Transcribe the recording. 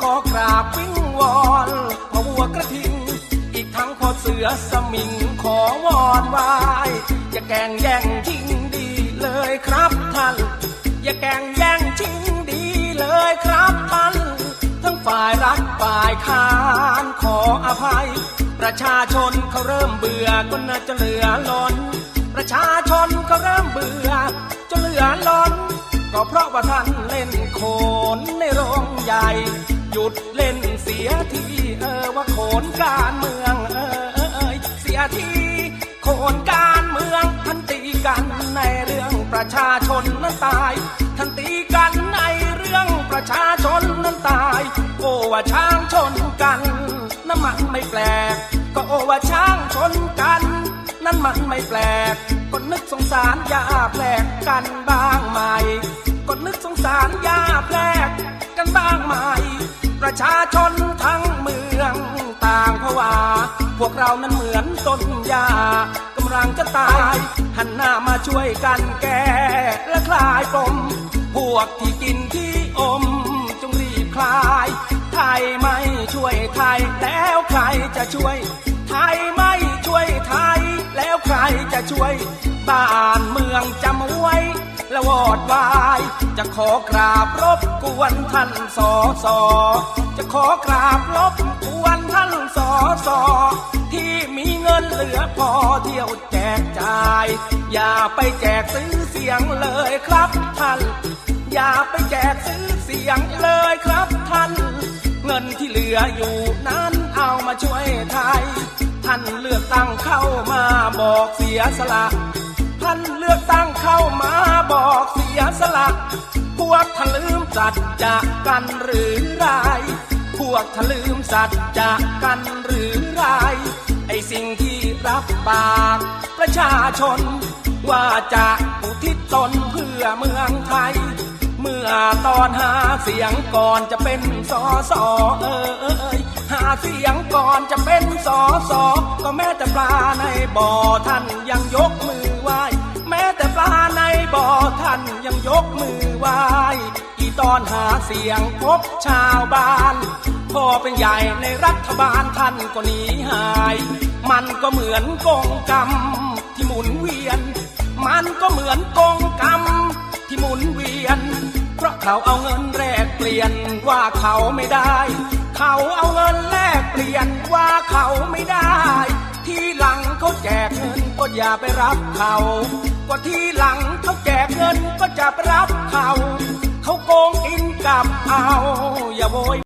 ขอกราบวิงวอนพ่อวัวกระทิง อีกทั้งพอเสือสมิงขอวอนไว้อย่าแกงแย่งชิงดีเลยครับท่าน อย่าแกงแย่งชิงดีเลยครับท่าน ทั้งฝ่ายรักฝ่ายค้านขออภัย ประชาชนเขาเริ่มเบื่อก็น่าจะเหลือล้น ประชาชนเขาเริ่มเบื่อจนเหลือล้นก็เพราะว่าท่านเล่นโขนในโรงใหญ่ หยุดเล่นเสียทีเออว่าโขนการเมืองเออเออเสียทีโขนการเมืองท่านตีกันในเรื่องประชาชนนั้นตายท่านตีกันในเรื่องประชาชนนั้นตายโอ้ว่าช้างชนกันน้ำมันไม่แปลก ก็โอ้ว่าช้างชนกัน นั่นมันไม่แปลกก็นึกสงสารยาแปลกกันบ้างไหม วกเรานั้นเหมือนต้นยากำลังจะตาย หันหน้ามาช่วยกันแก้และคลายปมพวกที่กินที่อม จงรีบคลาย ไทยไม่ช่วยไทย แล้วใครจะช่วย ไทยไม่ช่วยไทย แล้วใครจะช่วย บ้านเมืองจำไว้และวอดวาย จะขอกราบรบกวนท่านสอสอจะขอกราบรบ สอสอที่มีเงินเหลือพอเที่ยวแจกจ่าย อย่าไปแจกซื้อเสียงเลยครับท่าน อย่าไปแจกซื้อเสียงเลยครับท่าน เงินที่เหลืออยู่นั้นเอามาช่วยไทย ท่านเลือกตั้งเข้ามาบอกเสียสละท่านเลือกตั้งเข้ามาบอกเสียสละ พวกท่านลืมสัจจะกันหรือไร พวกทลืมสัจจะกันหรือไร ไอสิ่งที่รับปากประชาชน ว่าจะอุทิศตนเพื่อเมืองไทย เมื่อตอนหาเสียงก่อนจะเป็นสอสอเออเอยหาเสียงก่อนจะเป็นสอสอก็แม้แต่ปลาในบ่อท่านยังยกมือไหว้แม้แต่ปลาในบ่อท่านยังยกมือไหว้อีตอนหาเสียงพบชาวบ้าน พ่อเป็นใหญ่ในรัฐบาลท่านก็หนีหาย มันก็เหมือนกงกรรมที่หมุนเวียน มันก็เหมือนกงกรรมที่หมุนเวียน เพราะเขาเอาเงินแลกเปลี่ยนว่าเขาไม่ได้ เขาเอาเงินแลกเปลี่ยนว่าเขาไม่ได้ ที่หลังเขาแจกเงินก็อย่าไปรับเขาก็ที่หลังเขาแจกเงินก็จะไปรับเขา เขาโกงกินกับเอาอย่าโวย